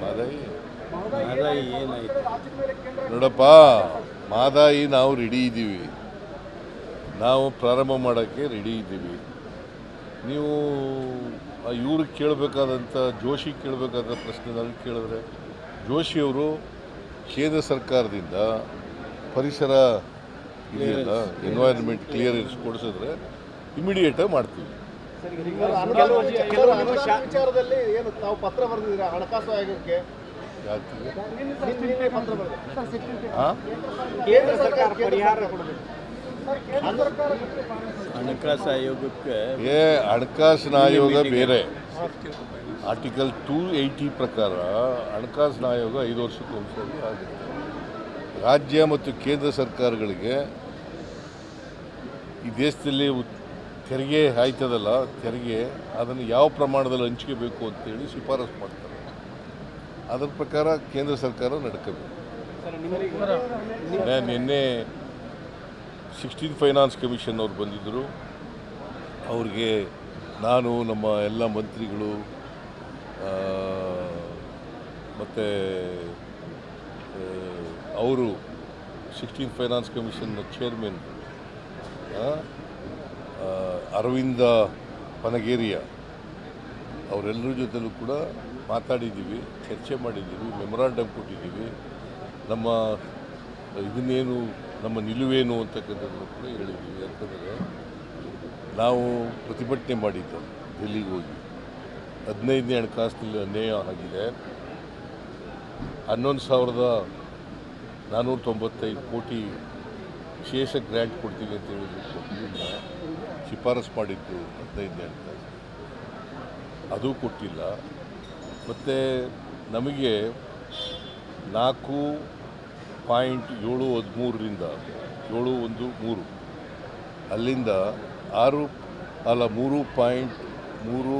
ಮಾದಾಯಿ ಏನಾಯ್ತು ನೋಡಪ್ಪ ಮಾದಾಯಿ ನಾವು ರೆಡಿ ಇದ್ದೀವಿ ನಾವು ಪ್ರಾರಂಭ ಮಾಡೋಕ್ಕೆ ರೆಡಿ ಇದ್ದೀವಿ ನೀವು ಇವ್ರಿಗೆ ಕೇಳಬೇಕಾದಂಥ ಜೋಶಿ ಕೇಳಬೇಕಾದ ಪ್ರಶ್ನೆ ನನಗೆ ಕೇಳಿದ್ರೆ ಜೋಶಿಯವರು ಕೇಂದ್ರ ಸರ್ಕಾರದಿಂದ ಪರಿಸರ ಇದೆಯಲ್ಲ ಎನ್ವೈರ್ಮೆಂಟ್ ಕ್ಲಿಯರೆನ್ಸ್ ಕೊಡಿಸಿದ್ರೆ ಇಮಿಡಿಯೇಟಾಗಿ ಮಾಡ್ತೀವಿ. ವಿಚಾರದಲ್ಲಿ ಏನು ತಾವು ಪತ್ರ ಬರೆದಿದ್ದೀರಾ? ಹಣಕಾಸು ಆಯೋಗಕ್ಕೆ? ಯಾಕೆ? ನಿನ್ನೆ ಪತ್ರ ಬರೆದಿದ್ದೀರಾ? ಹಾಂ ಕೇಂದ್ರ ಸರ್ಕಾರ ಪರಿಹಾರ ಕೊಡಬೇಕು ಕೇಂದ್ರ ಸರ್ಕಾರ ಹಣಕಾಸು ಆಯೋಗಕ್ಕೆ ಏ ಹಣಕಾಸಿನ ಆಯೋಗ ಬೇರೆ. ಆರ್ಟಿಕಲ್ ಟೂ ಏಯ್ಟಿ ಪ್ರಕಾರ ಹಣಕಾಸಿನ ಆಯೋಗ ಐದು ವರ್ಷಕ್ಕೆ ಒಂದ್ಸರಿ ಆಗುತ್ತೆ. ರಾಜ್ಯ ಮತ್ತು ಕೇಂದ್ರ ಸರ್ಕಾರಗಳಿಗೆ ಈ ದೇಶದಲ್ಲಿ ಉತ್- ತೆರಿಗೆ ಆಯ್ತದಲ್ಲ ತೆರಿಗೆ ಅದನ್ನು ಯಾವ ಪ್ರಮಾಣದಲ್ಲಿ ಹಂಚಿಕೆ ಬೇಕು ಅಂತೇಳಿ ಶಿಫಾರಸು ಮಾಡ್ತಾರೆ. ಅದರ ಪ್ರಕಾರ ಕೇಂದ್ರ ಸರ್ಕಾರ ನಡ್ಕೋಬೇಕು. ನಿನ್ನೆ ಸಿಕ್ಸ್ಟೀನ್ ಫೈನಾನ್ಸ್ ಕಮಿಷನ್ ಅವ್ರು ಬಂದಿದ್ದರು. ಅವ್ರಿಗೆ ನಾನು ನಮ್ಮ ಎಲ್ಲ ಮಂತ್ರಿಗಳು ಮತ್ತು ಅವರು ಸಿಕ್ಸ್ಟೀನ್ ಫೈನಾನ್ಸ್ ಕಮಿಷನ್ನ ಚೇರ್ಮನ್ ಅರವಿಂದ ಪನಗೇರಿಯ ಅವರೆಲ್ಲರ ಜೊತೆಲೂ ಕೂಡ ಮಾತಾಡಿದ್ದೀವಿ, ಚರ್ಚೆ ಮಾಡಿದ್ದೀವಿ ಮೆಮೊರಾಂಡಮ್ ಕೊಟ್ಟಿದ್ದೀವಿ. ನಮ್ಮ ಇದನ್ನೇನು, ನಮ್ಮ ನಿಲುವೇನು ಅಂತಕ್ಕಂಥದ್ದನ್ನು ಕೂಡ ಹೇಳಿದ್ದೀವಿ. ಯಾಕಂದರೆ ನಾವು ಪ್ರತಿಭಟನೆ ಮಾಡಿದ್ದು ಡೆಲ್ಲಿಗೆ ಹೋಗಿ. ಹದಿನೈದನೇ ಹಣಕಾಸಿನಲ್ಲಿ ಅನ್ಯಾಯ ಆಗಿದೆ. ಹನ್ನೊಂದು ಸಾವಿರದ ನಾನ್ನೂರ ತೊಂಬತ್ತೈದು ಕೋಟಿ ವಿಶೇಷ ಗ್ರ್ಯಾಂಟ್ ಕೊಡ್ತೀವಿ ಅಂತ ಹೇಳಿದ್ರು. ಶಿಫಾರಸು ಮಾಡಿದ್ದು ಅಂತ ಹದಿನೈದನೇ ಹೇಳ್ತಾ ಅದು ಕೊಟ್ಟಿಲ್ಲ. ಮತ್ತು ನಮಗೆ ನಾಲ್ಕು ಪಾಯಿಂಟ್ ಏಳು ಹದಿಮೂರರಿಂದ ಏಳು ಒಂದು ಮೂರು. ಅಲ್ಲಿಂದ ಆರು, ಅಲ್ಲ ಮೂರು ಪಾಯಿಂಟ್ ಮೂರು,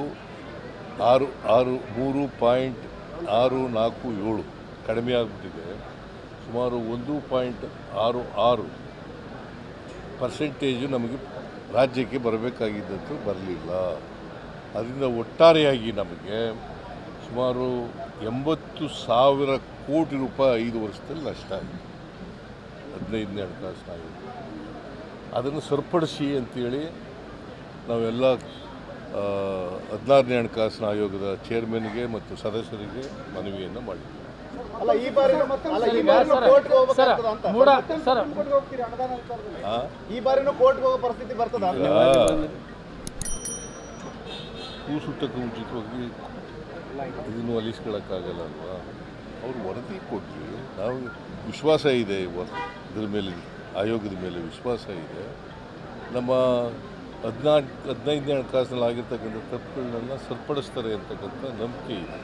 ಆರು ಆರು, ಮೂರು ಪಾಯಿಂಟ್ ಆರು ನಾಲ್ಕು ಏಳು ಕಡಿಮೆ ಆಗಿಬಿಟ್ಟಿದೆ. ಸುಮಾರು ಒಂದು ಪಾಯಿಂಟ್ ಆರು ಆರು ಪರ್ಸೆಂಟೇಜು ನಮಗೆ ರಾಜ್ಯಕ್ಕೆ ಬರಬೇಕಾಗಿದ್ದದ್ದು ಬರಲಿಲ್ಲ. ಅದರಿಂದ ಒಟ್ಟಾರೆಯಾಗಿ ನಮಗೆ ಸುಮಾರು ಎಂಬತ್ತು ಸಾವಿರ ಕೋಟಿ ರೂಪಾಯಿ ಐದು ವರ್ಷದಲ್ಲಿ ನಷ್ಟ ಆಗಿದೆ ಹದಿನೈದನೇ ಹಣಕಾಸು ಆಗಿದೆ ಅದನ್ನು ಸರಿಪಡಿಸಿ ಅಂತೇಳಿ ನಾವೆಲ್ಲ ಹದಿನಾರನೇ ಹಣಕಾಸಿನ ಆಯೋಗದ ಚೇರ್ಮನ್ಗೆ ಮತ್ತು ಸದಸ್ಯರಿಗೆ ಮನವಿಯನ್ನು ಮಾಡಿದ್ದೀವಿ ಈ ಬಾರಿ ಅಲ್ಲ ಈ ಬಾರಿನೂ ಕೋರ್ಟ್ಗೆ ಹೋಗೋ ಪರಿಸ್ಥಿತಿ ಬರ್ತದ? ಕೂಸುಟ್ಟಕ್ಕೆ ಮುಂಚಿತವಾಗಿ ಇದನ್ನು ಅಲಿಸ್ಕೊಳ್ಳೋಕ್ಕಾಗಲ್ಲ ಅಲ್ವಾ? ಅವ್ರು ವರದಿ ಕೊಟ್ಟರು ನಾವು ವಿಶ್ವಾಸ ಇದೆ ಇದ್ರ ಮೇಲೆ ಆಯೋಗದ ಮೇಲೆ ವಿಶ್ವಾಸ ಇದೆ. ನಮ್ಮ ಹದಿನಾಲ್ಕು ಹದಿನೈದನೇ ಹಣಕಾಸಿನಲ್ಲಿ ಆಗಿರ್ತಕ್ಕಂಥ ತಪ್ಪುಗಳನ್ನು ಸರಿಪಡಿಸ್ತಾರೆ ಅಂತಕ್ಕಂಥ ನಂಬಿಕೆ ಇದೆ.